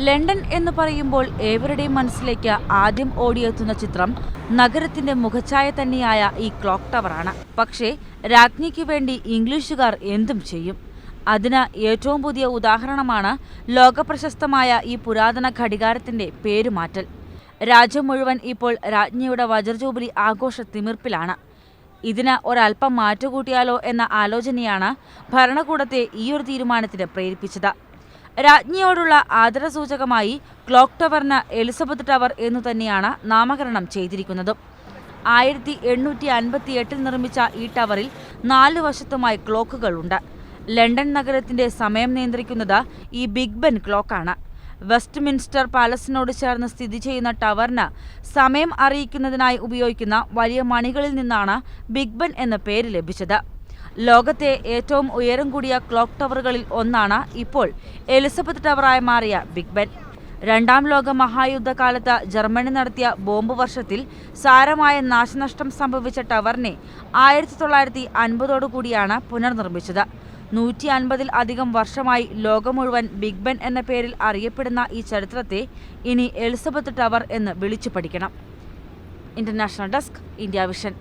London എന്ന് പറയുമ്പോൾ ഏവരുടെയും മനസ്സിലേക്ക് ആദ്യം ഓടിയെത്തുന്ന ചിത്രം നഗരത്തിന്റെ മുഖഛായ തന്നെയായ ഈ ക്ലോക്ക് ടവറാണ്. പക്ഷേ രാജ്ഞിക്ക് വേണ്ടി ഇംഗ്ലീഷുകാർ എന്തും ചെയ്യും. അതിന് ഏറ്റവും പുതിയ ഉദാഹരണമാണ് ലോകപ്രശസ്തമായ ഈ പുരാതന ഘടികാരത്തിന്റെ പേരുമാറ്റൽ. രാജ്യം മുഴുവൻ ഇപ്പോൾ രാജ്ഞിയുടെ വജ്രജൂബിലി ആഘോഷ തിമിർപ്പിലാണ്. ഇതിന് ഒരല്പം മാറ്റുകൂട്ടിയാലോ എന്ന ആലോചനയാണ് ഭരണകൂടത്തെ ഈയൊരു തീരുമാനത്തിന് പ്രേരിപ്പിച്ചത്. രാജ്ഞിയോടുള്ള ആദരസൂചകമായി ക്ലോക്ക് ടവറിന് എലിസബത്ത് ടവർ എന്നു തന്നെയാണ് നാമകരണം ചെയ്തിരിക്കുന്നത്. ആയിരത്തി എണ്ണൂറ്റി അൻപത്തി എട്ടിൽ നിർമ്മിച്ച ഈ ടവറിൽ നാല് വശത്തുമായി ക്ലോക്കുകളുണ്ട്. ലണ്ടൻ നഗരത്തിന്റെ സമയം നിയന്ത്രിക്കുന്നത് ഈ ബിഗ് ബെൻ ക്ലോക്കാണ്. വെസ്റ്റ് മിൻസ്റ്റർ പാലസിനോട് ചേർന്ന് സ്ഥിതി ചെയ്യുന്ന ടവറിന് സമയം അറിയിക്കുന്നതിനായി ഉപയോഗിക്കുന്ന വലിയ മണികളിൽ നിന്നാണ് ബിഗ് ബെൻ എന്ന പേര് ലഭിച്ചത്. ലോകത്തെ ഏറ്റവും ഉയരം കൂടിയ ക്ലോക്ക് ടവറുകളിൽ ഒന്നാണ് ഇപ്പോൾ എലിസബത്ത് ടവറായി മാറിയ ബിഗ് ബെൻ. രണ്ടാം ലോക മഹായുദ്ധകാലത്ത് ജർമ്മനി നടത്തിയ ബോംബ് വർഷത്തിൽ സാരമായ നാശനഷ്ടം സംഭവിച്ച ടവറിനെ ആയിരത്തി തൊള്ളായിരത്തി അൻപതോടുകൂടിയാണ് പുനർനിർമ്മിച്ചത്. നൂറ്റി അൻപതിൽ അധികം വർഷമായി ലോകം മുഴുവൻ ബിഗ് ബെൻ എന്ന പേരിൽ അറിയപ്പെടുന്ന ഈ ചരിത്രത്തെ ഇനി എലിസബത്ത് ടവർ എന്ന് വിളിച്ചു പഠിക്കണം ഇന്റർനാഷണൽ ഡെസ്ക് ഇന്ത്യ വിഷൻ.